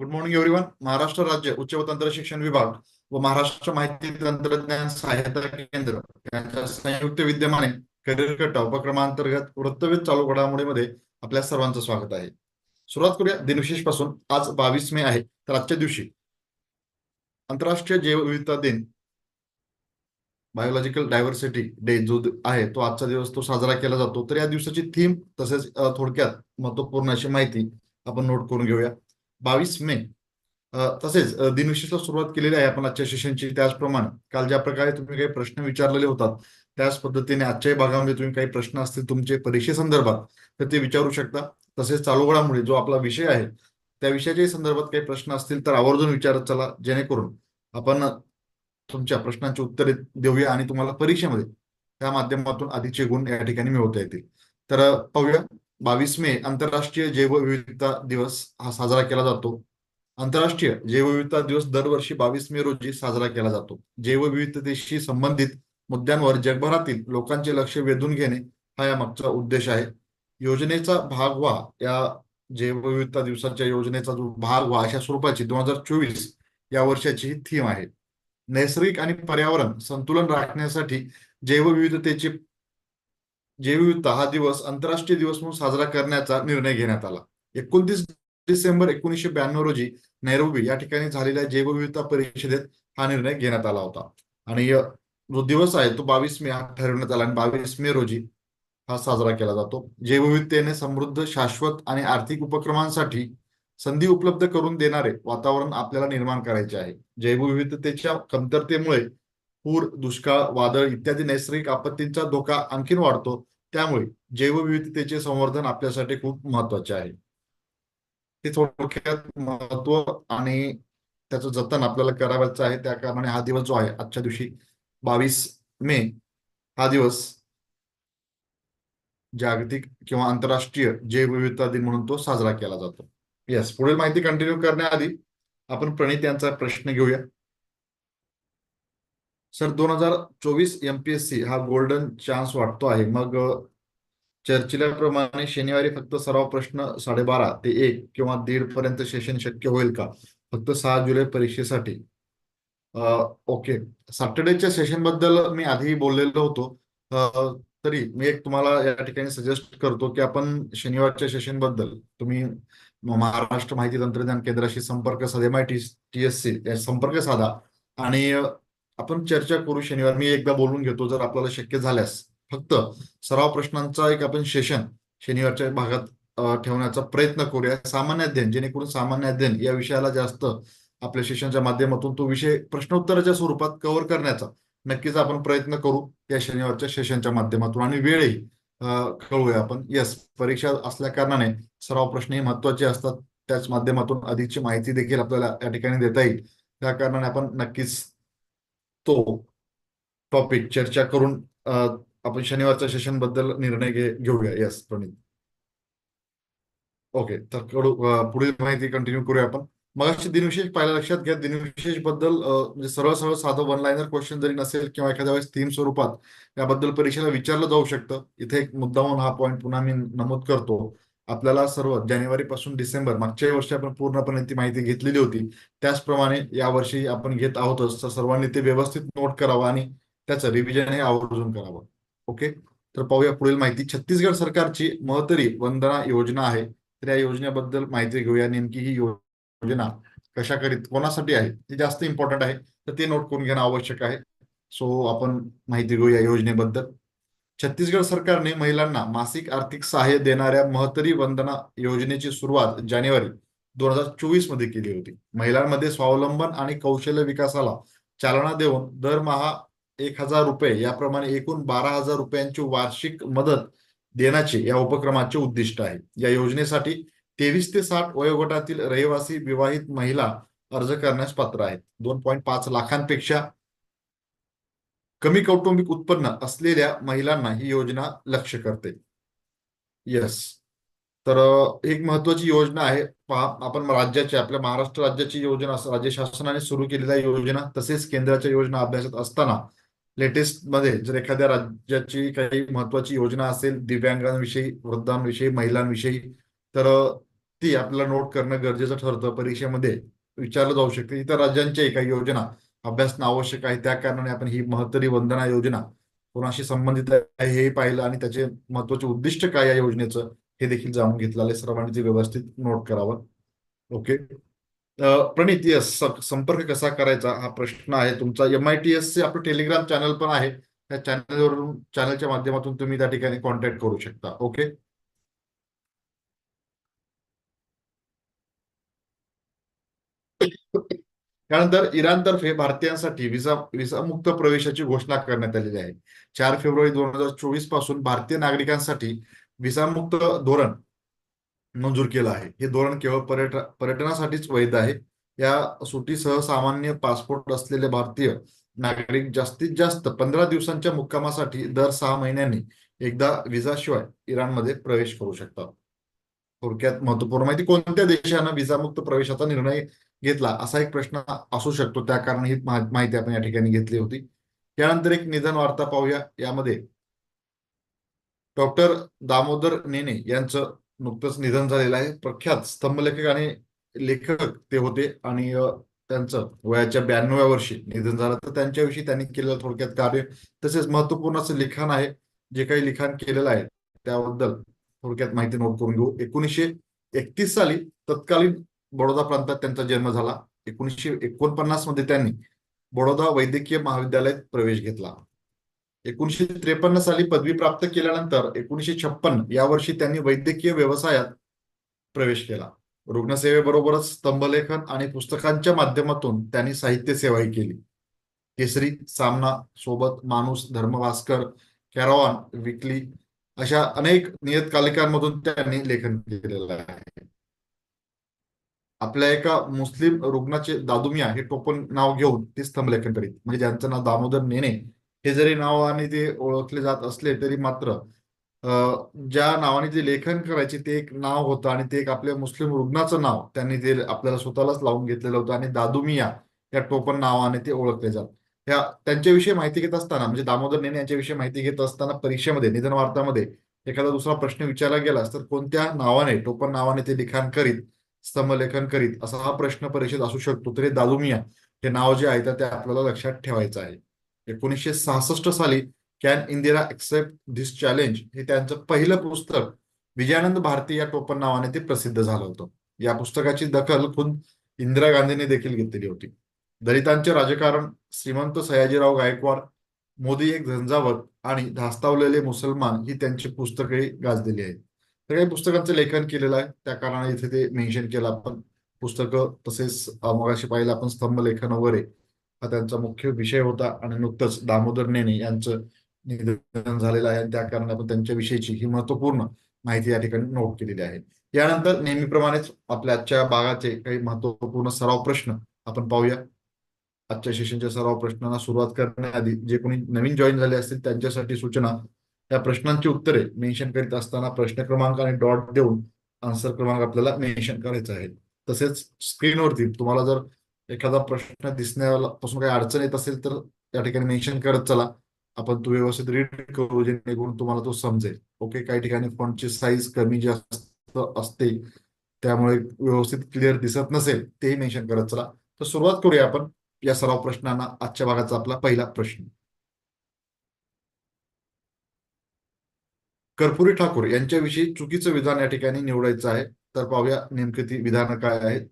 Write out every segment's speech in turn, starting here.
Good morning everyone Maharashtra राज्य उच्च व तंत्र शिक्षण विभाग व महाराष्ट्र माहिती तंत्रज्ञान सहायता केंद्र यांच्या संयुक्त विद्यमाने करिअर कट उपक्रमांतर्गत वृत्तवेध चालू घडामोडीमध्ये आपल्या सर्वांचं स्वागत आहे. सुरुवात करूया दिनविशेषपासून. आज बावीस मे आहे तर आजच्या दिवशी आंतरराष्ट्रीय जैवविविधता दिन बायोलॉजिकल डायव्हर्सिटी डे जो आहे तो आजचा दिवस तो साजरा केला जातो. तर या दिवसाची थीम तसेच थोडक्यात महत्त्वपूर्ण अशी माहिती आपण नोट करून घेऊया. बावीस मे. तसेच दिनविशेषला सुरुवात केलेली आहे आपण आजच्या सेशनची. त्याचप्रमाणे काल ज्या प्रकारे तुम्ही काही प्रश्न विचारलेले होतात त्याच पद्धतीने आजच्याही भागामध्ये तुम्ही काही प्रश्न असतील तुमचे परीक्षेसंदर्भात तर ते विचारू शकता. तसेच चालू घडामुळे जो आपला विषय आहे त्या विषयाच्याही संदर्भात काही प्रश्न असतील तर आवर्जून विचारत चला. जेणेकरून आपण तुमच्या प्रश्नांची उत्तरे देऊया आणि तुम्हाला परीक्षेमध्ये त्या माध्यमातून आधीचे गुण या ठिकाणी मिळवता येतील. तर पाहूया. बावीस मे आंतरराष्ट्रीय जैवविविधता दिवस हा साजरा केला जातो. आंतरराष्ट्रीय जैवविविधता दिवस दरवर्षी बावीस मे रोजी साजरा केला जातो. जैवविविधतेशी संबंधित मुद्द्यांवर जगभरातील लोकांचे लक्ष वेधून घेणे हा या मागचा उद्देश आहे. योजनेचा भाग व्हा. या जैवविविधता दिवसाच्या योजनेचा जो भाग व्हा अशा स्वरूपाची दोन हजार चोवीस या वर्षाची ही थीम आहे. नैसर्गिक आणि पर्यावरण संतुलन राखण्यासाठी जैवविविधतेचे जैवविविधता हा दिवस आंतरराष्ट्रीय दिवस म्हणून साजरा करण्याचा निर्णय घेण्यात आला. एकोणतीस डिसेंबर एकोणीसशे ब्याण्णव रोजी नैरोबी या ठिकाणी झालेल्या जैवविविधता परिषदेत हा निर्णय घेण्यात आला होता. आणि जो दिवस आहे तो बावीस मे हा ठरवण्यात आला आणि बावीस मे रोजी हा साजरा केला जातो. जैवविविधतेने समृद्ध शाश्वत आणि आर्थिक उपक्रमांसाठी संधी उपलब्ध करून देणारे वातावरण आपल्याला निर्माण करायचे आहे. जैवविविधतेच्या कमतरतेमुळे पूर दुष्काळ वादळ इत्यादी नैसर्गिक आपत्तींचा धोका आणखीन वाढतो. त्यामुळे जैवविविधतेचे संवर्धन आपल्यासाठी खूप महत्त्वाचे आहे. हे थोडक्यात महत्त्व आणि त्याचं जतन आपल्याला करावायचं आहे. त्या कारणाने हा दिवस जो आहे आजच्या दिवशी बावीस मे हा दिवस जागतिक किंवा आंतरराष्ट्रीय जैवविविधता दिन म्हणून तो साजरा केला जातो. येस पुढील माहिती कंटिन्यू करण्याआधी आपण प्रणित यांचा प्रश्न घेऊया. सर दोन हजार चोवीस एमपीएससी हा गोल्डन चान्स वाटतो आहे. मग चर्चिल्याप्रमाणे शनिवारी फक्त सराव प्रश्न साडेबारा ते एक किंवा दीड पर्यंत सेशन शक्य होईल का? फक्त सहा जुलै परीक्षेसाठी. ओके. सॅटर्डेच्या सेशनबद्दल मी आधी बोललेलो होतो. तरी मी एक तुम्हाला या ठिकाणी सजेस्ट करतो की आपण शनिवारच्या सेशनबद्दल तुम्ही महाराष्ट्र माहिती तंत्रज्ञान केंद्राशी संपर्क साधे M T T S C संपर्क साधा. आणि आपण चर्चा करू शनिवार. मी एकदा बोलून घेतो जर आपल्याला शक्य झाल्यास. फक्त सराव प्रश्नांचा एक आपण सेशन शनिवारच्या भागात ठेवण्याचा प्रयत्न करूया. सामान्य अध्ययन जेणेकरून सामान्य अध्ययन या विषयाला जास्त आपल्या सेशनच्या माध्यमातून तो विषय प्रश्नोत्तराच्या स्वरूपात कव्हर करण्याचा नक्कीच आपण प्रयत्न करू या शनिवारच्या सेशनच्या माध्यमातून. आणि वेळही कळूया आपण. येस परीक्षा असल्या कारणाने सराव प्रश्न हे महत्त्वाचे असतात. त्याच माध्यमातून अधिकची माहिती देखील आपल्याला या ठिकाणी देता येईल. त्या कारणाने आपण नक्कीच तो टॉपिक चर्चा करून आपण शनिवारच्या सेशनबद्दल निर्णय घे घेऊया. यस प्रणित ओके तर पुढील माहिती कंटिन्यू करूया आपण. मग दिनविशेष पाहिला लक्षात घ्या दिनविशेषबद्दल म्हणजे सरळ सरळ साधं वन लाईनर क्वेश्चन जरी नसेल किंवा एखाद्या वेळेस थीम स्वरूपात याबद्दल परीक्षेला विचारलं जाऊ शकतं. इथे एक मुद्दाहून हा पॉईंट पुन्हा मी नमूद करतो. आपल्याला सर्व जानेवारी पासून डिसेंबर मागच्या वर्षी आपण पूर्णपणे ती माहिती घेतलेली होती. त्याचप्रमाणे या वर्षी आपण घेत आहोतच तर सर्वांनी ते व्यवस्थित नोट करावं आणि त्याचं रिव्हिजन हे आवर्जून करावं. ओके तर पाहूया पुढील माहिती. छत्तीसगड सरकारची महतरी वंदना योजना आहे. तर या योजनेबद्दल माहिती घेऊया. नेमकी ही योजना कशा करीत कोणासाठी आहे? ती जास्त इम्पॉर्टंट आहे. तर ते नोट करून घेणं आवश्यक आहे. सो आपण माहिती घेऊया योजनेबद्दल. छत्तीसगड सरकारने महिलांना मासिक आर्थिक सहाय्य देणाऱ्या महतरी वंदना योजनेची सुरुवात जानेवारी दोन हजार चोवीसमध्ये केली होती. महिलांमध्ये स्वावलंबन आणि कौशल्य विकासाला चालना देऊन दरमहा एक हजार रुपये याप्रमाणे एकूण बारा हजार रुपयांची वार्षिक मदत देण्याचे या उपक्रमाचे उद्दिष्ट आहे. या योजनेसाठी तेवीस ते साठ वयोगटातील रहिवासी विवाहित महिला अर्ज करण्यास पात्र आहेत. दोन पॉईंट पाच लाखांपेक्षा कमी कौटुंबिक उत्पन्न असलेल्या महिलांना ही योजना लक्ष करते. येस तर एक महत्वाची योजना आहे. पहा आपण राज्याची आपल्या महाराष्ट्र राज्याची योजना राज्य शासनाने सुरू केलेल्या योजना तसेच केंद्राच्या योजना अभ्यासत असताना लेटेस्टमध्ये जर एखाद्या राज्याची काही महत्वाची योजना असेल दिव्यांगांविषयी वृद्धांविषयी महिलांविषयी तर ती आपल्याला नोट करणं गरजेचं ठरतं. परीक्षेमध्ये विचारलं जाऊ शकते. इतर राज्यांच्या काही योजना अभ्यासणं आवश्यक आहे त्या कारणाने आपण ही महत्तरी वंदना योजना कोणाशी संबंधित आहे हे पाहिलं आणि त्याचे महत्त्वाचे उद्दिष्ट काय या योजनेचं हे देखील जाणून घेतलं आहे. सर्वांनी ते व्यवस्थित नोट करावं. ओके. प्रणित यस संपर्क कसा करायचा? हा प्रश्न आहे तुमचा. एम आय टी एस चे आपलं टेलिग्राम चॅनल पण आहे. त्या चॅनलवरून चॅनलच्या माध्यमातून तुम्ही त्या ठिकाणी कॉन्टॅक्ट करू शकता. ओके? त्यानंतर इराणतर्फे भारतीयांसाठी व्हिसा विसा मुक्त प्रवेशाची घोषणा करण्यात आलेली आहे. चार फेब्रुवारी दोन हजार चोवीसपासून भारतीय नागरिकांसाठी विसामुक्त धोरण मंजूर केलं आहे. हे धोरण केवळ पर्यटन पर्यटनासाठीच वैध आहे. या सुटीसह सामान्य पासपोर्ट असलेले भारतीय नागरिक जास्तीत जास्त पंधरा दिवसांच्या मुक्कामासाठी दर सहा महिन्यांनी एकदा विजाशिवाय इराणमध्ये प्रवेश करू शकतात. थोडक्यात महत्त्वपूर्ण माहिती कोणत्या देशानं विजामुक्त प्रवेशाचा निर्णय घेतला असा एक प्रश्न असू शकतो. त्या कारण ही माहिती आपण या ठिकाणी घेतली होती. त्यानंतर एक निधन वार्ता पाहूया. यामध्ये डॉक्टर दामोदर नेने यांचं नुकतंच निधन झालेलं आहे. प्रख्यात स्तंभलेखक आणि लेखक ते होते आणि त्यांचं वयाच्या ब्याण्णव्या वर्षी निधन झालं. तर त्यांच्याविषयी त्यांनी केलेलं थोडक्यात कार्य तसेच महत्त्वपूर्ण असं लिखाण आहे. जे काही लिखाण केलेलं आहे त्याबद्दल थोडक्यात माहिती नोट करून घेऊ. एकोणीसशे एकतीस साली तत्कालीन बडोदा प्रांतात त्यांचा जन्म झाला. एकोणीसशे एकोणपन्नासमध्ये त्यांनी बडोदा वैद्यकीय महाविद्यालयात प्रवेश घेतला. एकोणीशे त्रेपन्न साली पदवी प्राप्त केल्यानंतर एकोणीशे छप्पन या वर्षी त्यांनी वैद्यकीय व्यवसायात प्रवेश केला. रुग्णसेवेबरोबरच स्तंभलेखन आणि पुस्तकांच्या माध्यमातून त्यांनी साहित्य सेवाही केली. केसरी सामना सोबत माणूस धर्मभास्कर कॅरॉन विकली अशा अनेक नियतकालिकांमधून त्यांनी लेखन केलेलं आहे. आपल्या एका मुस्लिम रुग्णाचे दादुमिया हे टोपण नाव घेऊन ते स्तंभलेखन करीत म्हणजे ज्यांचं नाव दामोदर नेने हे जरी नाव आणि ते ओळखले जात असले तरी मात्र ज्या नावाने ते लेखन करायचे ते एक नाव होतं आणि ते एक आपल्या मुस्लिम रुग्णाचं नाव त्यांनी ते आपल्याला स्वतःलाच लावून घेतलेलं होतं आणि दादुमिया या टोपण नावाने ते ओळखले जात. ह्या त्यांच्याविषयी माहिती घेत असताना म्हणजे दामोदर नेने यांच्याविषयी माहिती घेत असताना परीक्षेमध्ये निधन वार्तामध्ये एखादा दुसरा प्रश्न विचारला गेलास तर कोणत्या नावाने टोपण नावाने ते लिखाण करीत स्तंभलेखन करीत असा हा प्रश्न परीक्षेत असू शकतो. तरी दादुमिया हे नाव जे आहे तर ते आपल्याला लक्षात ठेवायचं आहे. एकोणीसशे सहासष्ट साली can Indira accept this challenge हे त्यांचं पहिलं पुस्तक विजयानंद भारती या टोपण नावाने ते प्रसिद्ध झालं होतं. या पुस्तकाची दखल खुद इंदिरा गांधीने देखील घेतलेली होती. दलितांचे राजकारण श्रीमंत सयाजीराव गायकवाड मोदी एक झंझावत आणि धास्तावलेले मुसलमान ही त्यांची पुस्तके गाजलेली आहेत. काही पुस्तकांचं लेखन केलेलं आहे. त्या कारणाने इथे ते मेन्शन केलं. आपण पुस्तकं तसेच मगाशी पाहिलं आपण स्तंभ लेखन वगैरे. हा त्यांचा मुख्य विषय होता आणि नुकतंच दामोदर नेने यांचं निधन झालेलं आहे. आणि त्या कारणाने आपण त्यांच्याविषयीची ही महत्त्वपूर्ण माहिती या ठिकाणी नोट केलेली आहे. यानंतर नेहमीप्रमाणेच आपल्या आजच्या भागाचे काही महत्त्वपूर्ण सराव प्रश्न आपण पाहूया. आजच्या सेशनच्या सराव प्रश्नांना सुरुवात करण्याआधी जे कोणी नवीन जॉईन झाले असतील त्यांच्यासाठी सूचना या प्रश्नांची उत्तरे मेन्शन करीत असताना प्रश्न क्रमांक आणि डॉट देऊन आन्सर क्रमांक आपल्याला मेन्शन करायचा आहे तसेच स्क्रीनवरती तुम्हाला जर एखादा प्रश्न दिसण्यापासून काही अडचण येत असेल तर त्या ठिकाणी मेन्शन करत चला. आपण तो व्यवस्थित रीड करू जेणेकरून तुम्हाला तो समजेल. ओके काही ठिकाणी फॉन्टची साईज कमी जास्त असते त्यामुळे व्यवस्थित क्लिअर दिसत नसेल तेही मेन्शन करत चला. तर सुरुवात करूया आपण या सराव प्रश्नांना. आजच्या भागाचा आपला पहिला प्रश्न. कर्पुरी ठाकूर यांच्याविषयी चुकीचं विधान या ठिकाणी निवडायचं आहे. तर पाहूया नेमके ती विधानं काय आहेत.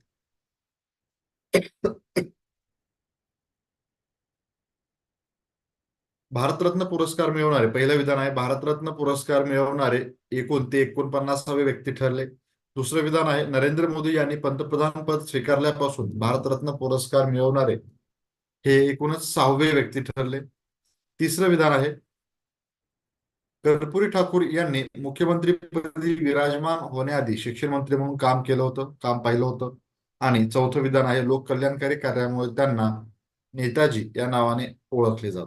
भारतरत्न पुरस्कार मिळवणारे पहिलं विधान आहे. भारतरत्न पुरस्कार मिळवणारे एकूण ते एकोणपन्नासावे व्यक्ती ठरले. दुसरं विधान आहे नरेंद्र मोदी यांनी पंतप्रधान पद स्वीकारल्यापासून भारतरत्न पुरस्कार मिळवणारे हे एकूणच सहावे व्यक्ती ठरले. तिसरं विधान आहे कर्पुरी ठाकूर यांनी मुख्यमंत्रीपदी विराजमान होण्याआधी शिक्षण मंत्री म्हणून काम केलं होतं काम पाहिलं होतं. आणि चौथं विधान आहे लोक कल्याणकारी कार्यामुळे त्यांना नेताजी या नावाने ओळखले जात.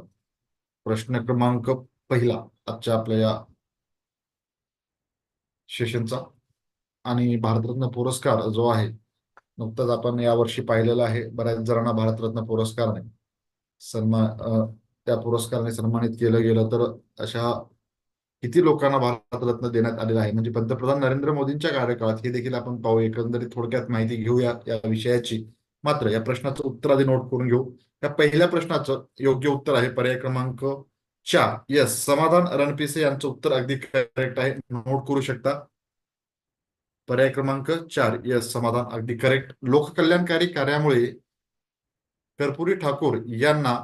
प्रश्न क्रमांक पहिला आजच्या आपल्या या सेशनचा आणि भारतरत्न पुरस्कार जो आहे नुकताच आपण यावर्षी पाहिलेला आहे बऱ्याच जणांना भारतरत्न पुरस्कारने सन्मान त्या पुरस्काराने सन्मानित केलं गेलं. तर अशा किती लोकांना भारतरत्न देण्यात आलेला आहे? म्हणजे पंतप्रधान नरेंद्र मोदींच्या कार्यकाळात हे देखील आपण पाहू एकंदरीत थोडक्यात माहिती घेऊया या विषयाची. मात्र या प्रश्नाचं उत्तर आधी नोट करून घेऊ. या पहिल्या प्रश्नाचं योग्य उत्तर आहे पर्याय क्रमांक चार. यस समाधान रणपिसे यांचं उत्तर अगदी करेक्ट आहे. नोट करू शकता? पर्याय क्रमांक चार. यस समाधान अगदी करेक्ट लोककल्याणकारी कार्यामुळे कर्पुरी ठाकूर यांना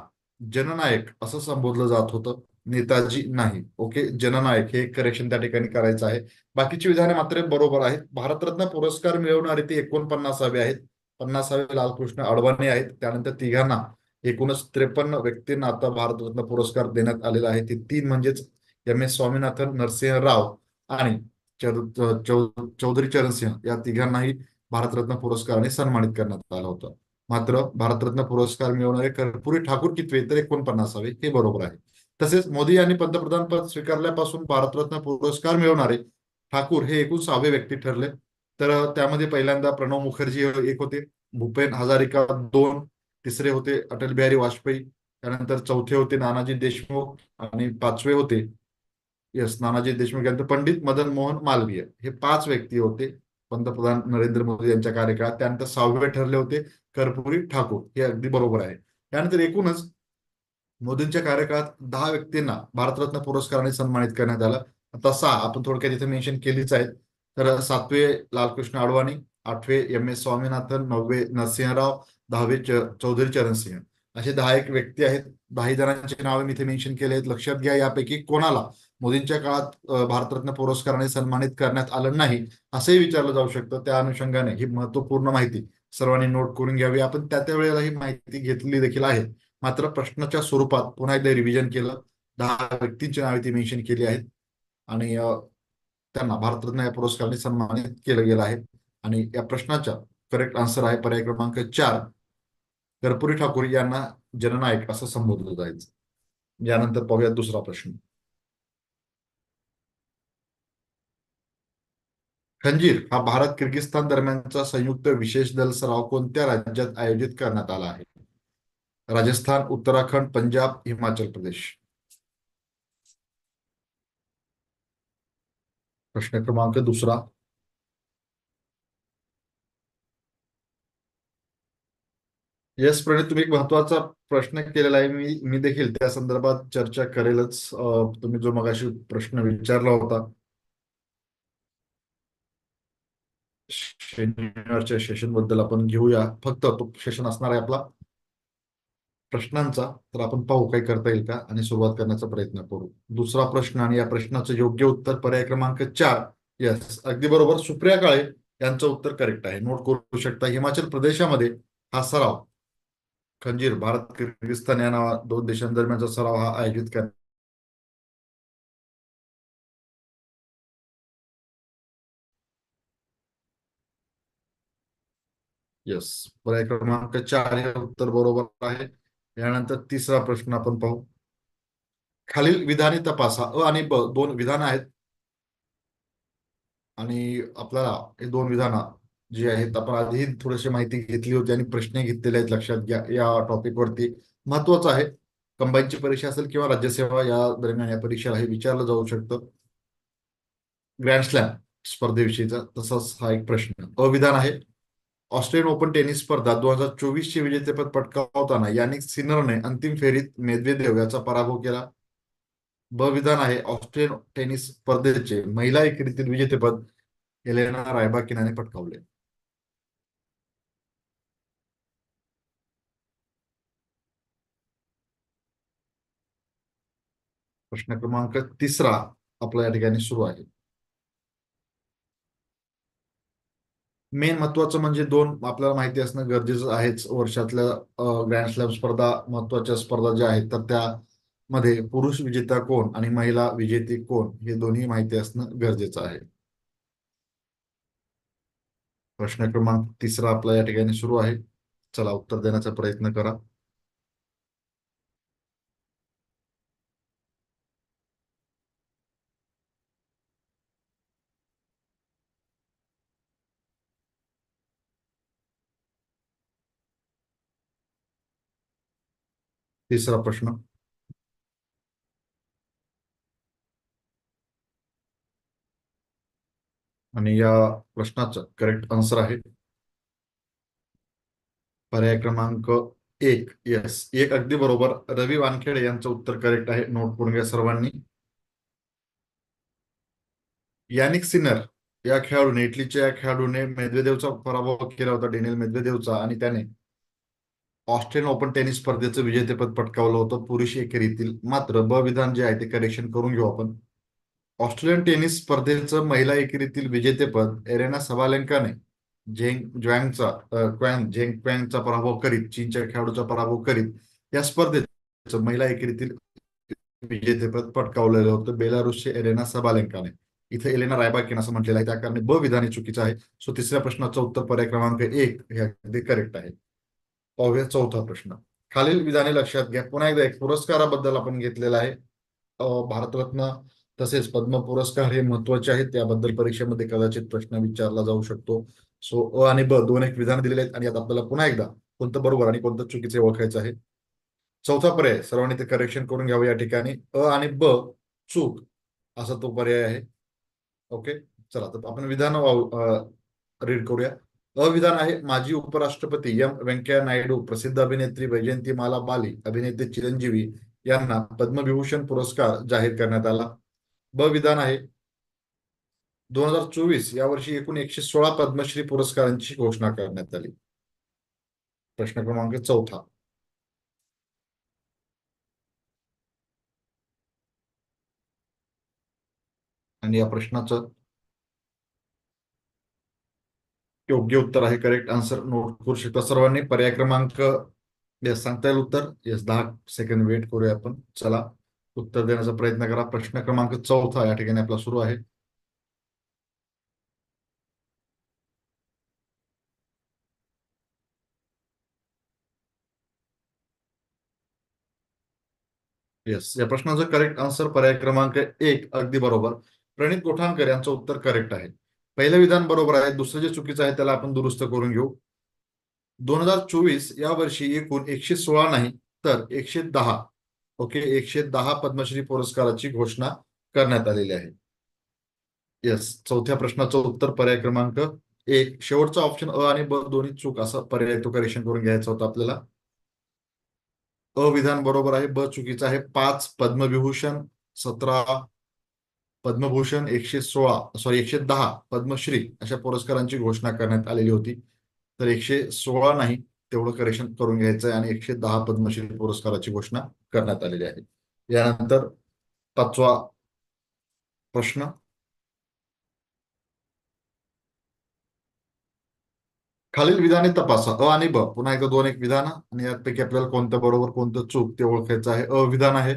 जननायक असं संबोधलं जात होतं. नेताजी नाही. ओके? जननायक हे करेक्शन त्या ठिकाणी करायचं आहे. बाकीची विधाने मात्र बरोबर आहेत. भारतरत्न पुरस्कार मिळवणारे ते एकोणपन्नासावे आहेत. पन्नासावे लालकृष्ण अडवाणी आहेत. त्यानंतर तिघांना एकूणच त्रेपन्न व्यक्तींना आता भारतरत्न पुरस्कार देण्यात आलेला आहे. ते तीन म्हणजेच एम एस स्वामीनाथन नरसिंह राव आणि चौधरी चरण सिंह या तिघांनाही भारतरत्न पुरस्काराने सन्मानित करण्यात आलं होतं. मात्र भारतरत्न पुरस्कार मिळवणारे कर्पुरी ठाकूर कितवे तर एकोणपन्नासावे हे बरोबर आहे. तसेच मोदी यांनी पंतप्रधान पद स्वीकारल्यापासून भारतरत्न पुरस्कार मिळवणारे ठाकूर हे एकूण सहावे व्यक्ती ठरले. तर त्यामध्ये पहिल्यांदा प्रणव मुखर्जी एक होते भूपेन हजारिका दोन तिसरे होते अटल बिहारी वाजपेयी त्यानंतर चौथे होते नानाजी देशमुख आणि पाचवे होते यस नानाजी देशमुख. यांचं पंडित मदन मोहन मालवीय. हे पाच व्यक्ती होते पंतप्रधान नरेंद्र मोदी यांच्या कार्यकाळात. त्यानंतर सहावे ठरले होते कर्पुरी ठाकूर. हे अगदी बरोबर आहे. त्यानंतर एकूणच मोदींच्या कार्यकाळात दहा व्यक्तींना भारतरत्न पुरस्काराने सन्मानित करण्यात आलं. आता सहा आपण थोडक्यात इथे मेन्शन केलीच आहेत तर सातवे लालकृष्ण अडवाणी आठवे एम एस स्वामीनाथन नववे नरसिंहराव दहावे चौधरी चरण सिंह. असे दहा एक व्यक्ती आहेत. दहा जणांचे नावे मी इथे मेन्शन केले आहेत. लक्षात घ्या यापैकी कोणाला मोदींच्या काळात भारतरत्न पुरस्काराने सन्मानित करण्यात आलं नाही असंही विचारलं जाऊ शकतं. त्या अनुषंगाने ही महत्त्वपूर्ण माहिती सर्वांनी नोट करून घ्यावी. आपण त्या त्या वेळेला ही माहिती घेतली देखील आहे. मात्र प्रश्नाच्या स्वरूपात पुन्हा एकदा रिव्हिजन केलं. दहा व्यक्तींची नावे ती मेन्शन केली आहेत. आणि त्यांना भारतरत्न या पुरस्काराने सन्मानित केलं गेलं आहे. आणि या प्रश्नाचा करेक्ट आन्सर आहे पर्याय क्रमांक चार. कर्पुरी ठाकूर यांना जननायक असं संबोधलं जायचं. यानंतर पाहूया दुसरा प्रश्न. खंजीर हा भारत किर्गिस्तान दरम्यानचा संयुक्त विशेष दल सराव कोणत्या राज्यात आयोजित करण्यात आला आहे? राजस्थान उत्तराखंड पंजाब हिमाचल प्रदेश. प्रश्न क्रमांक दुसरा. येस प्रणित तुम्ही एक महत्त्वाचा प्रश्न केलेला आहे. मी मी देखील त्या संदर्भात चर्चा करेलच. तुम्ही जो मगाशी प्रश्न विचारला होता. शनिवारच्या सेशनबद्दल आपण घेऊया. फक्त तो सेशन असणार आहे आपला. प्रश्नांचा तर आपण पाहू काय करता येईल का आणि सुरुवात करण्याचा प्रयत्न करू. दुसरा प्रश्न आणि या प्रश्नाचं योग्य उत्तर पर्याय क्रमांक चार. यस अगदी बरोबर. सुप्रिया काळे यांचं उत्तर करेक्ट आहे. नोट करू शकता हिमाचल प्रदेशामध्ये हा सराव खंजीर भारत किर्गिस्तान या नावा दोन देशांदरम्यानचा सराव हा आयोजित कर येस पर्याय क्रमांक चार हे उत्तर बरोबर आहे. यानंतर तिसरा प्रश्न आपण पाहू. खालील विधाने तपासा. अ आणि ब दोन विधान आहेत. आणि आपल्याला हे दोन विधान जी आहेत आपण आधी थोडीशी माहिती घेतली होती आणि प्रश्न घेतलेले आहेत. लक्षात घ्या या टॉपिक वरती महत्वाचं आहे. कंबाईनची परीक्षा असेल किंवा राज्यसेवा या दरम्यान या परीक्षेला हे विचारलं जाऊ शकतं. ग्रँड स्लॅम स्पर्धेविषयीचा तसाच हा एक प्रश्न. अविधान आहे. ऑस्ट्रेलियन ओपन टेनिस स्पर्धा दोन हजार चोवीस चे विजेतेपद पटकावताना यानिक सिनरने अंतिम फेरीत मेदवेदेव याचा पराभव केला. ब विधान आहे ऑस्ट्रेलियन टेनिस स्पर्धेचे महिला एकेरीतील विजेतेपद एलेना रायबाकिनाने पटकावले. प्रश्न क्रमांक तिसरा आपल्या या ठिकाणी सुरू आहे. मेन महत्वाचं म्हणजे दोन आपल्याला माहिती असणं गरजेचं आहेच. वर्षातल्या ग्रँड स्लॅम स्पर्धा महत्त्वाच्या स्पर्धा ज्या आहेत तर त्यामध्ये पुरुष विजेता कोण आणि महिला विजेती कोण हे दोन्ही माहिती असणं गरजेचं आहे. प्रश्न क्रमांक तिसरा आपला या ठिकाणी सुरू आहे. चला उत्तर देण्याचा प्रयत्न करा. तिसरा प्रश्न. आणि या प्रश्नाचं करेक्ट आन्सर आहे. पर्याय क्रमांक एक. येस एक अगदी बरोबर. रवी वानखेडे यांचं उत्तर करेक्ट आहे. नोट करून घ्या सर्वांनी. यानिक सिनर या खेळाडूने इटलीच्या या खेळाडूने मेदवेदेवचा पराभव केला होता डेनियल मेदवेदेवचा आणि त्याने ऑस्ट्रेलियन ओपन टेनिस स्पर्धेचं विजेतेपद पटकावलं होतं पुरुष एकेरीतील. मात्र ब विधान जे आहे ते करेक्शन करून घेऊ आपण. ऑस्ट्रेलियन टेनिस स्पर्धेचं महिला एकेरीतील विजेतेपद एरेना सबालेंकाने झेंग ज्वँगचा क्वँग झेंग क्वँगचा पराभव करीत चीनच्या खेळाडूचा पराभव करीत या स्पर्धेत महिला एकेरीतील विजेतेपद पटकावलेलं होतं बेलारुसचे एरेना सबालेंकाने इथे एलेना रायबाकिन असं म्हटलेलं आहे. त्या कारणे ब विधान चुकीचं आहे. सो तिसऱ्या प्रश्नाचं उत्तर पर्याय क्रमांक एक हे अगदी करेक्ट आहे. पाहूया चौथा प्रश्न. खालील विधाने लक्षात घ्या. पुन्हा एकदा एक पुरस्काराबद्दल आपण घेतलेला आहे. भारतरत्न तसेच पद्म पुरस्कार हे महत्त्वाचे आहेत. त्याबद्दल परीक्षेमध्ये कदाचित प्रश्न विचारला जाऊ शकतो. सो अ आणि ब दोन एक विधान दिलेले आहेत आणि आता आपल्याला पुन्हा एकदा कोणतं बरोबर आणि कोणतं चुकीचे ओळखायचं आहे. चौथा पर्याय सर्वांनी ते करेक्शन करून घ्यावं या ठिकाणी. अ आणि ब चूक असा तो पर्याय आहे. ओके? चला तर आपण विधान रीड करूया. अविधान आहे माजी उपराष्ट्रपती एम व्यंकय्या नायडू प्रसिद्ध अभिनेत्री वैजयंती माला बाली अभिनेते चिरंजीवी यांना पद्मविभूषण पुरस्कार जाहीर करण्यात आला. ब विधान आहे. दोन हजार चोवीस या वर्षी एकूण एकशे सोळा पद्मश्री पुरस्कारांची घोषणा करण्यात आली. प्रश्न क्रमांक चौथा. आणि या प्रश्नाचं योग्य उत्तर आहे करेक्ट आन्सर नोट करू शकता. सर्वांनी पर्याय क्रमांक येस सांगता येईल उत्तर? येस दहा सेकंड वेट करूया आपण. चला उत्तर देण्याचा प्रयत्न करा. प्रश्न क्रमांक चौथा या ठिकाणी आपला सुरू आहे. येस या प्रश्नाचं करेक्ट आन्सर पर्याय क्रमांक एक अगदी बरोबर. प्रणित गोठाणकर यांचं उत्तर करेक्ट आहे. पहिलं विधान बरोबर आहे दुसरं जे चुकीचं आहे त्याला आपण दुरुस्त करून घेऊ. दोन हजार चोवीस या वर्षी एकूण एकशे सोळा नाही तर एकशे दहा ओके? एकशे दहा पद्मश्री पुरस्काराची घोषणा करण्यात आलेली आहे. येस चौथ्या प्रश्नाचं उत्तर पर्याय क्रमांक एक शेवटचा ऑप्शन अ आणि ब दोन्ही चूक असा पर्याय तो करेक्शन करून घ्यायचा होता आपल्याला. अविधान बरोबर आहे ब चुकीचं आहे पाच पद्मविभूषण सतरा पद्मभूषण एकशे सोळा सॉरी एकशे दहा पद्मश्री अशा पुरस्कारांची घोषणा करण्यात आलेली होती. तर एकशे सोळा नाही तेवढं करेक्शन करून घ्यायचं आहे आणि एकशे दहा पद्मश्री पुरस्काराची घोषणा करण्यात आलेली आहे. यानंतर पाचवा प्रश्न. खालील विधाने तपासा. अ आणि ब. पुन्हा एकदा दोन एक विधान आणि यापैकी आपल्याला कोणतं बरोबर कोणतं चूक ते ओळखायचं आहे. अविधान आहे.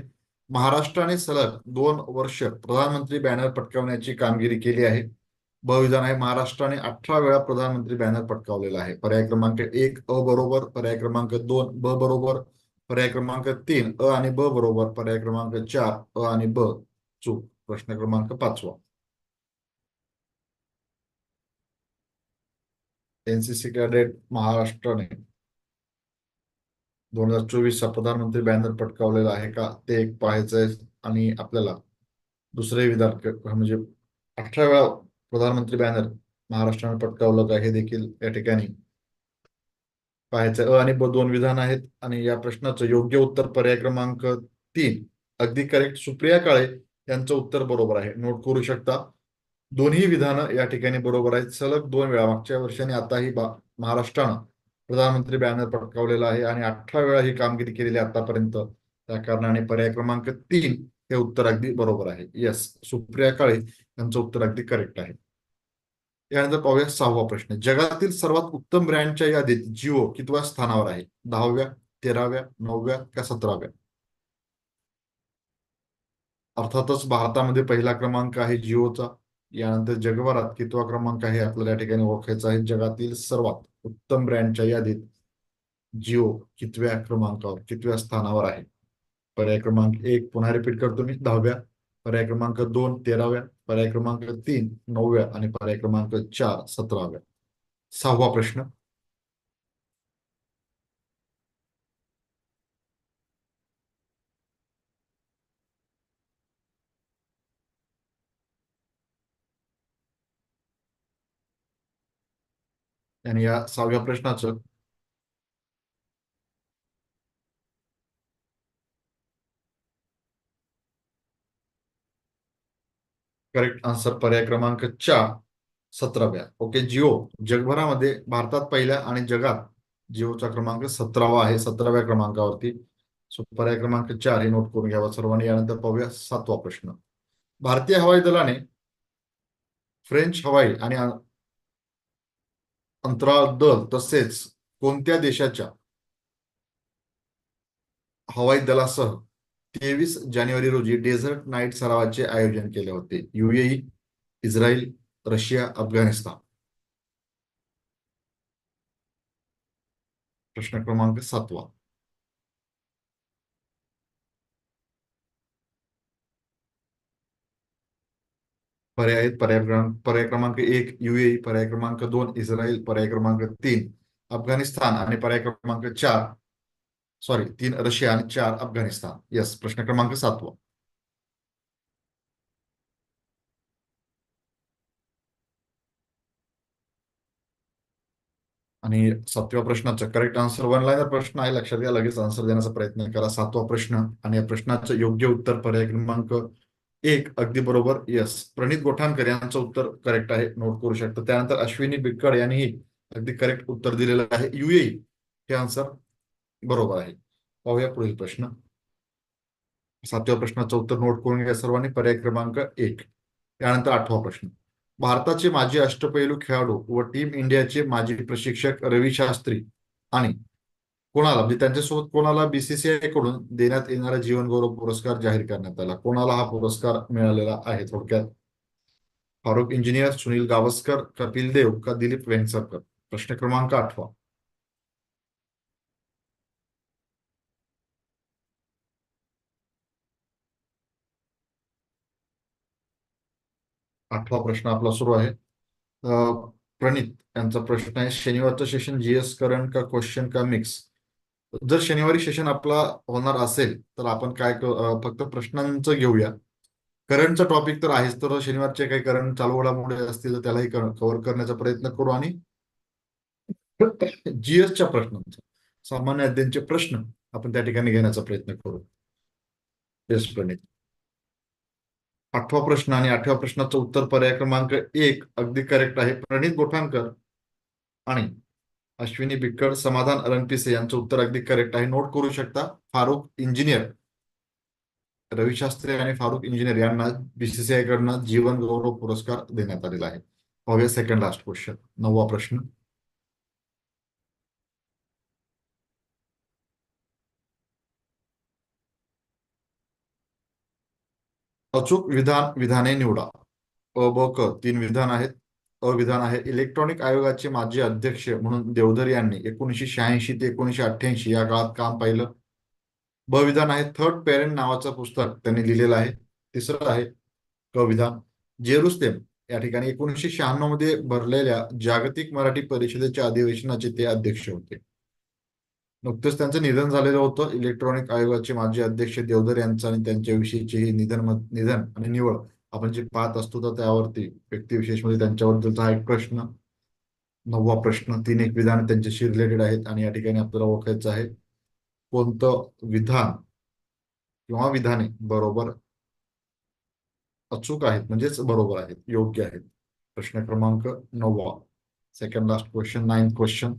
महाराष्ट्राने सलग दोन वर्ष प्रधानमंत्री बॅनर पटकावण्याची कामगिरी केली आहे. ब विधान आहे महाराष्ट्राने अठरा वेळा प्रधानमंत्री बॅनर पटकावलेला आहे. पर्याय क्रमांक एक अ बरोबर. पर्याय क्रमांक दोन ब बरोबर. पर्याय क्रमांक तीन अ आणि ब बरोबर. पर्याय क्रमांक चार अ आणि ब चूक. प्रश्न क्रमांक पाचवा. एनसीसी कॅडेट महाराष्ट्राने दोन हजार चोवीसचा प्रधानमंत्री बॅनर पटकावलेला आहे का? ते एक पाहायचंय आणि आपल्याला दुसरे विधान म्हणजे अठरा वेळा प्रधानमंत्री बॅनर महाराष्ट्राने पटकावलं का हे देखील या ठिकाणी पाहायचं अ आणि ब दोन विधान आहेत. आणि या प्रश्नाचं योग्य उत्तर पर्याय क्रमांक तीन अगदी करेक्ट सुप्रिया काळे यांचं उत्तर बरोबर आहे. नोट करू शकता दोन्ही विधानं या ठिकाणी बरोबर आहेत. सलग दोन वेळा मागच्या वर्षाने आताही महाराष्ट्रानं प्रधानमंत्री बॅनर पटकावलेला आहे आणि अठरा वेळा ही कामगिरी केलेली आतापर्यंत. त्या कारणाने पर्याय क्रमांक तीन हे उत्तर अगदी बरोबर आहे. येस सुप्रिया काळे यांचं उत्तर अगदी करेक्ट आहे. यानंतर पाहूया सहावा प्रश्न. जगातील सर्वात उत्तम ब्रँडच्या यादीत जिओ कितव्या स्थानावर आहे? दहाव्या तेराव्या नवव्या का सतराव्या? अर्थातच भारतामध्ये पहिला क्रमांक आहे जिओचा. यानंतर जगभरात कितवा क्रमांक आहे आपल्याला या ठिकाणी ओळखायचा आहे? जगातील सर्वात उत्तम ब्रँडच्या यादीत जिओ कितव्या क्रमांकावर कितव्या स्थानावर आहे? पर्याय क्रमांक एक पुन्हा रिपीट करतो मी दहाव्या. पर्याय क्रमांक दोन तेराव्या. पर्याय क्रमांक तीन नवव्या. आणि पर्याय क्रमांक चार सतराव्या. सहावा प्रश्न. आणि या सहाव्या प्रश्नाचं करेक्ट आन्सर पर्याय क्रमांक चार सतराव्या. ओके जिओ जगभरामध्ये भारतात पहिल्या आणि जगात जिओचा क्रमांक सतरावा आहे. सतराव्या क्रमांकावरती. सो पर्याय क्रमांक चार हे नोट करून घ्यावा सर्वांनी. यानंतर पाहूया सातवा प्रश्न. भारतीय हवाई दलाने फ्रेंच हवाई आणि अंतराळ दल तसेच कोणत्या देशाच्या? हवाई दलासह तेवीस जानेवारी रोजी डेझर्ट नाईट सरावाचे आयोजन केले होते. UAE Israel Russia Afghanistan. प्रश्न क्रमांक सातवा. पर्याय आहेत. पर्याय क्रमांक पर्याय क्रमांक एक युएई पर्याय क्रमांक दोन इस्रायल. पर्याय क्रमांक तीन अफगाणिस्तान. आणि पर्याय क्रमांक चार सॉरी तीन रशिया आणि चार अफगाणिस्तान. यस प्रश्न क्रमांक सातवा आणि सातव्या प्रश्नाचं करेक्ट आन्सर वन लाईनर प्रश्न आहे. लक्षात घ्या लगेच आन्सर देण्याचा प्रयत्न करा. सातवा प्रश्न आणि या प्रश्नाचं योग्य उत्तर पर्याय क्रमांक एक अगदी बरोबर. यस प्रणित गोठाणकर यांचं उत्तर करेक्ट आहे. नोट करू शकतो. त्यानंतर अश्विनी बिक्कड यांनीही अगदी करेक्ट उत्तर दिलेलं आहे. युएई हे आन्सर बरोबर आहे. पाहूया पुढील प्रश्न. सातव्या प्रश्नाचं उत्तर नोट करून घ्या सर्वांनी. पर्याय क्रमांक एक. त्यानंतर आठवा प्रश्न. भारताचे माजी अष्टपैलू खेळाडू व टीम इंडियाचे माजी प्रशिक्षक रवी शास्त्री आणि कोणाला? म्हणजे त्यांच्यासोबत कोणाला बीसीसीआयकडून देण्यात येणारा जीवन गौरव पुरस्कार जाहीर करण्यात आला. कोणाला हा पुरस्कार मिळालेला आहे? थोडक्यात फारुख इंजिनियर सुनील गावस्कर कपिल देव का दिलीप वेंगसरकर? प्रश्न क्रमांक आठवा. आठवा प्रश्न आपला सुरू आहे. प्रणित यांचा प्रश्न आहे शनिवारचं सेशन जीएस करंट का क्वेश्चन का मिक्स जर शनिवारी सेशन आपला होणार असेल तर आपण काय फक्त प्रश्नांचं घेऊया. करंटचा टॉपिक तर आहेच तर शनिवारचे काही करंट चालू घडामोडी असतील तर त्यालाही कव्हर करण्याचा प्रयत्न करू आणि जीएसच्या प्रश्नांचा सामान्य अध्ययनचे प्रश्न आपण त्या ठिकाणी घेण्याचा प्रयत्न करू. येस प्रणित आठवा प्रश्न आणि आठव्या प्रश्नाचं उत्तर पर्याय क्रमांक एक अगदी करेक्ट आहे. प्रणित गोठाणकर आणि अश्विनी बिटकर समाधान रणपिसे यांचं उत्तर अगदी करेक्ट आहे. नोट करू शकता फारुख इंजिनियर रवी शास्त्री आणि फारुख इंजिनियर यांना बीसीसीआय कडनं जीवन गौरव पुरस्कार देण्यात आलेला आहे. पाहूया सेकंड लास्ट क्वेश्चन नववा प्रश्न. अचूक विधान विधाने निवडा. अ ब क तीन विधान आहेत. विधान आहे. इलेक्ट्रॉनिक आयोगाचे माजी अध्यक्ष म्हणून देवधर यांनी एकोणीशे शहाऐंशी ते एकोणीशे अठ्ठ्याऐंशी या काळात काम पाहिलं. ब विधान आहे. थर्ड पेरेंट नावाचं पुस्तक त्यांनी लिहिलेलं आहे. तिसरं आहे क विधान. या ठिकाणी एकोणीसशे शहाण्णवमध्ये भरलेल्या जागतिक मराठी परिषदेच्या अधिवेशनाचे ते अध्यक्ष होते. नुकतंच त्यांचं निधन झालेलं होतं. इलेक्ट्रॉनिक आयोगाचे माजी अध्यक्ष देवधर यांचं आणि त्यांच्याविषयीचे हे निधन निधन आणि निवड आपण जे पाहत असतो तर त्यावरती व्यक्तिविशेषमध्ये त्यांच्याबद्दलचा हा एक प्रश्न नववा प्रश्न तीन एक विधान त्यांच्याशी रिलेटेड आहेत आणि या ठिकाणी आपल्याला ओळखायचं आहे. कोणतं विधान किंवा विधाने बरोबर अचूक आहेत म्हणजेच बरोबर आहेत योग्य आहेत? प्रश्न क्रमांक नववा. Second last question ninth question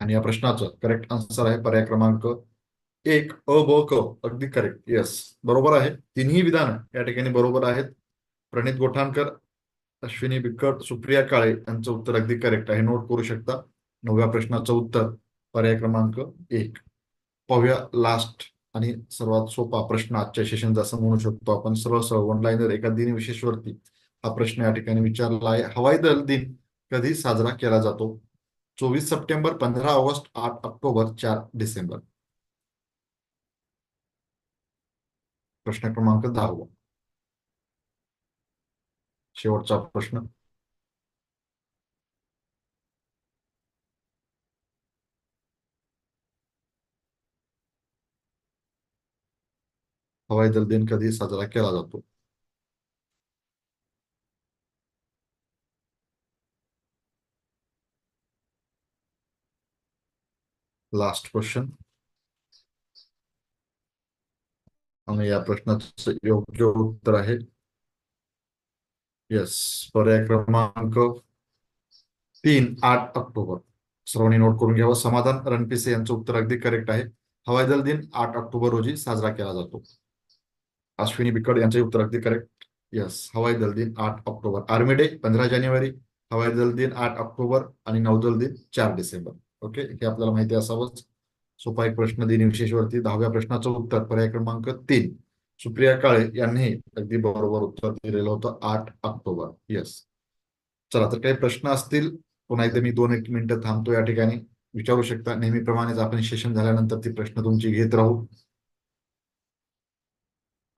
आणि या प्रश्नाचं करेक्ट आन्सर आहे पर्याय क्रमांक एक अ ब क अगदी करेक्ट येस बरोबर आहे. तिन्ही विधान या ठिकाणी बरोबर आहेत. प्रणित गोठाणकर अश्विनी बिक्कट सुप्रिया काळे यांचं उत्तर अगदी करेक्ट आहे. नोट करू शकता. नवव्या प्रश्नाचं उत्तर. पर्याय क्रमांक एक. पाहूया लास्ट आणि सर्वात सोपा प्रश्न आजच्या सेशनचा असं म्हणू शकतो आपण. सरळ सरळ वन लाईनर एका दिन विशेषवरती हा प्रश्न या ठिकाणी विचारला आहे. हवाई दल दिन कधी साजरा केला जातो? चोवीस सप्टेंबर पंधरा ऑगस्ट आठ ऑक्टोबर चार डिसेंबर. प्रश्न क्रमांक दहावा शेवटचा प्रश्न. हवाई दल दिन कधी साजरा केला जातो? लास्ट क्वेश्चन आणि या प्रश्नाचं योग्य उत्तर आहे. येस पर्याय क्रमांक तीन आठ ऑक्टोबर. सर्वांनी नोट करून घ्यावं. समाधान रणपिसे यांचं उत्तर अगदी करेक्ट आहे. हवाई दल दिन आठ ऑक्टोबर रोजी साजरा केला जातो. अश्विनी बिकड यांचे उत्तर अगदी करेक्ट येस हवाई दल दिन आठ ऑक्टोबर. आर्मी डे पंधरा जानेवारी. हवाई दल दिन आठ ऑक्टोबर आणि नौदल दिन चार डिसेंबर. ओके हे आपल्याला माहिती असावंच. सोपा एक प्रश्न दिन विशेषवरती दहाव्या प्रश्नाचं उत्तर. पर्याय क्रमांक तीन. सुप्रिया काळे यांनी अगदी बरोबर उत्तर दिलेलं होतं आठ ऑक्टोबर. येस चला तर काही प्रश्न असतील पुन्हा एकदा मी दोन एक मिनिटं थांबतो या ठिकाणी. विचारू शकता नेहमीप्रमाणेच आपण सेशन झाल्यानंतर ती प्रश्न तुमची घेत राहू.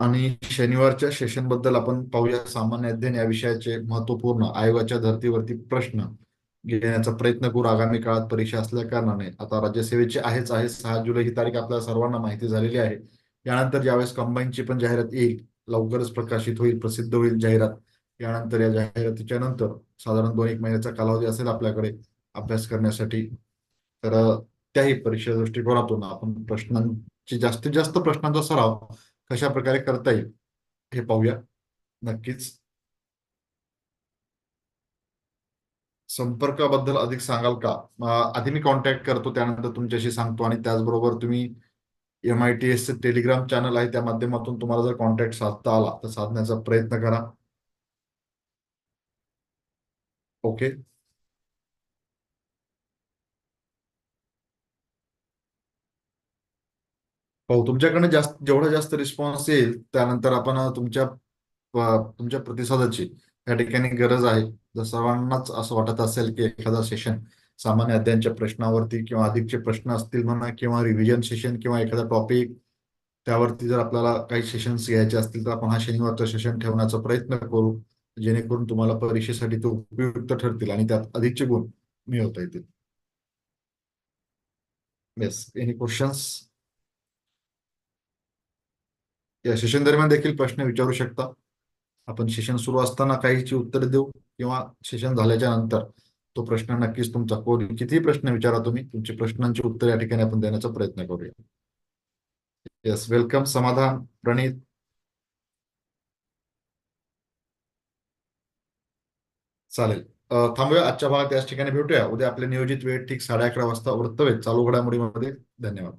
आणि शनिवारच्या सेशनबद्दल आपण पाहूया सामान्य अध्ययन या विषयाचे महत्त्वपूर्ण आयोगाच्या धर्तीवरती प्रश्न. घेण्याचा प्रयत्न करू आगामी काळात परीक्षा असल्या कारणाने. आता राज्यसेवेची आहेच आहे. सहा जुलै ही तारीख आपल्या सर्वांना माहिती झालेली आहे. यानंतर ज्यावेळेस कंबाईनची पण जाहिरात येईल लवकरच प्रकाशित होईल प्रसिद्ध होईल जाहिरात. यानंतर या जाहिरातीच्या नंतर साधारण दोन एक महिन्याचा कालावधी असेल आपल्याकडे अभ्यास करण्यासाठी. तर त्याही परीक्षा दृष्टिकोनातून आपण प्रश्नांची जास्तीत जास्त प्रश्नांचा सराव कशा प्रकारे करता येईल हे पाहूया. नक्कीच. संपर्काबद्दल अधिक सांगाल का? आधी मी कॉन्टॅक्ट करतो त्यानंतर तुमच्याशी सांगतो आणि त्याचबरोबर तुम्ही M I T S Telegram channel आहे त्या माध्यमातून तुम्हाला जर कॉन्टॅक्ट साधता आला तर साधण्याचा प्रयत्न करा. ओके हो तुमच्याकडनं जास्त जेवढा जास्त रिस्पॉन्स येईल त्यानंतर आपण तुमच्या तुमच्या प्रतिसादाची या ठिकाणी गरज आहे. जर सर्वांनाच असं वाटत असेल की एखादा सेशन सामान्य अध्ययनच्या प्रश्नावरती किंवा अधिकचे प्रश्न असतील म्हणा किंवा रिव्हिजन सेशन किंवा एखादा टॉपिक त्यावरती जर आपल्याला काही सेशन्स घ्यायचे असतील तर आपण हा शनिवारचा सेशन ठेवण्याचा प्रयत्न करू. जेणेकरून तुम्हाला परीक्षेसाठी ते उपयुक्त ठरतील आणि त्यात अधिकचे गुण मिळवता येतील. येस एनी क्वेश्चन्स या सेशन दरम्यान देखील प्रश्न विचारू शकता. आपण सेशन सुरू असताना काहीची उत्तर देऊ किंवा सेशन झाल्याच्यानंतर तो प्रश्न नक्कीच तुमचा कोण कितीही प्रश्न विचारा तुम्ही तुमचे प्रश्नांची उत्तर या ठिकाणी आपण देण्याचा प्रयत्न करूया. येस वेलकम समाधान प्रणित. चालेल. थांबूया आजच्या भागात त्याच ठिकाणी भेटूया. उद्या आपले नियोजित वेळ ठीक साडे अकरा वाजता वृत्तवेध चालू घडामोडीमध्ये. धन्यवाद.